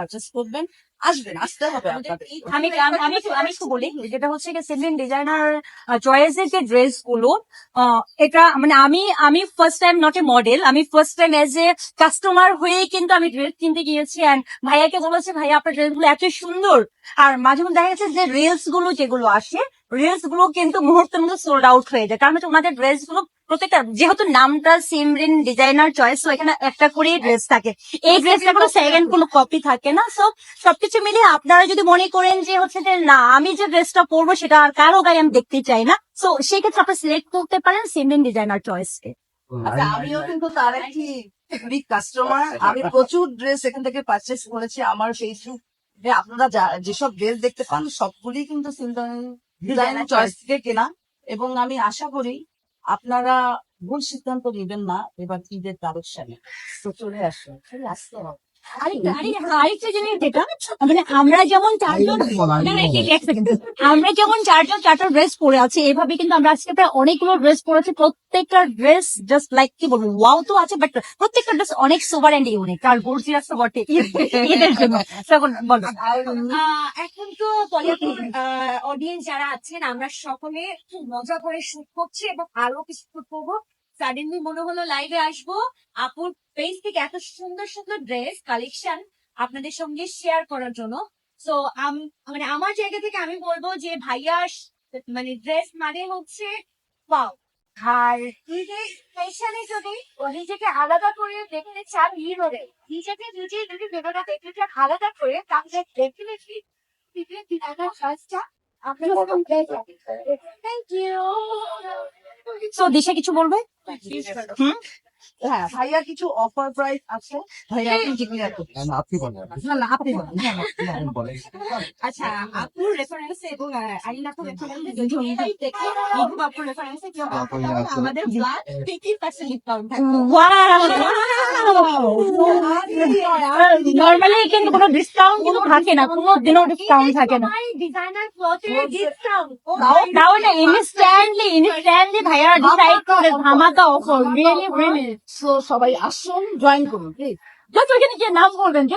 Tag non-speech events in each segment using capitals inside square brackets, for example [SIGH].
Purchase করবেন আসবেন আসতে হবে আমি আমি আমি একটু- বলি যেটা হচ্ছে কি সিমলিন ডিজাইনার চয়েসের যে ড্রেসগুলো এটা মানে আমি আমি first time not a model আমি first time as a customer হয়েই কিন্তু আমি ড্রেস কিনতে গিয়েছি অ্যান্ড ভাইয়াকে বলেছি ভাইয়া আপনার ড্রেসগুলো এত সুন্দর। আর মাঝে মধ্যে দেখা যাচ্ছে যে রিলসগুলো যেগুলো আসে রিলসগুলো কিন্তু মুহূর্তের মধ্যে সোল্ড আউট হয়ে যায়। কারণ হচ্ছে ওনাদের ড্রেসগুলো প্রত্যেকটা যেহেতু নামটা সিমরিন ডিজাইনার চয়েস তো এখানে একটা করেই ড্রেস থাকে। এই ড্রেসটা কোনো সেকেন্ড কোনো কপি থাকে না সো সবকিছু মিলিয়ে আপনারা যদি মনে করেন যে হচ্ছে যে না আমি যে ড্রেসটা পরবো সেটা আর কারও গায়ে আমি দেখতে চাই না সো সেক্ষেত্রে আপনি সিলেক্ট করতে পারেন সিমরিন ডিজাইনার চয়েসকে আচ্ছা আমিও কিন্তু তার একটি বিগ কাস্টমার আমি প্রচুর ড্রেস এখান থেকে পারচেস করেছি আমার ফেসবুক আপনারা যা- যেসব ড্রেস দেখতে পান সবগুলি কিন্তু সিমরিন ডিজাইনার চয়েস থেকে কেনা। এবং আমি আশা করি আপনারা ভুল সিদ্ধান্ত নেবেন না এবার ঈদের কালেকশনে তো চলে আসুন। আসতে হবে। আরেকটা জিনিস যেটা মানে আমরা যেমন চারজন। আমরা যেমন চারজন চারটা ড্রেস পরে আছি এইভাবে কিন্তু আমরা আজকে প্রায় অনেকগুলো ড্রেস পরেছি প্রত্যেকটা ড্রেস জাস্ট লাইক কি বলব ওয়াও তো আছে বাট প্রত্যেকটা ড্রেস অনেক সুপার অ্যান্ড ইউনিক আর গর্জিয়াস তো বটে জন্য। বলো। এখন তো অডিয়েন্স [LAUGHS] যারা আছেন আমরা সকলে খুব মজা করে শুট করছি এবং আরও কিছু করব। সাডেনলি মনে হলো লাইভে আসব। আপুর পেজ থেকে এত সুন্দর সুন্দর ড্রেস কালেকশন আপনাদের সঙ্গে শেয়ার করার জন্য। তো মানে আমার জায়গা থেকে আমি বলব যে ভাইয়া মানে ড্রেস মানে হচ্ছে পাও আর স্পেশালি যদি নিজেকে আলাদা করে দেখতে চান হিরোরে নিজেকে নিজে যদি ভেতরে দেখতে চান আলাদা করে, তাহলে definitely thank you so Disha কিছু বলবে? হুম হ্যাঁ ভাইয়া কিছু অফার প্রাইস আছে? ভাইয়া আপনি জিজ্ঞাসা করুন। আপনি বলেন না না আপনি বলেন না, না, না, আপনি বলেন। আচ্ছা আপুর রেফারেন্সে এবং আইন আপুর রেফারেন্সে দুজনেই দেখে ইবু আপুর রেফারেন্সে কেউ আমাদের ব্লাড ফিফটি পার্সেন্ট ডিসকাউন্ট থাকবে। নর্মালি কিন্তু কোনো ডিসকাউন্ট কিন্তু থাকে না কোনো দিনও ডিসকাউন্ট থাকে না। ডিজাইনার ক্লথের ডিসকাউন্ট তাও না ইনস্ট্যান্টলি ইনস্ট্যান্টলি ভাইয়ারা ডিসাইড করে ধামাকা অফার রিয়েলি রিয়েলি So, সবাই আসুন জয়েন করুন প্লিজ নাম বলবেন যে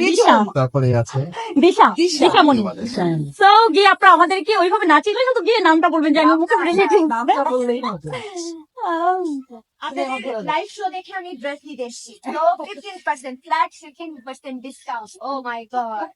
দিশা। তারপরে আছে। দিশা মনি। সো গিয়ে আপনারা আমাদেরকে ওইভাবে নাচিলে কিন্তু গিয়ে নামটা বলবেন যে আমি মুখে রিলেটিভ নামটা বললেই লাইভ [LAUGHS] শো দেখে আমি ড্রেস নিতে এসেছি। Fifteen percent flat fifteen percent discount oh my god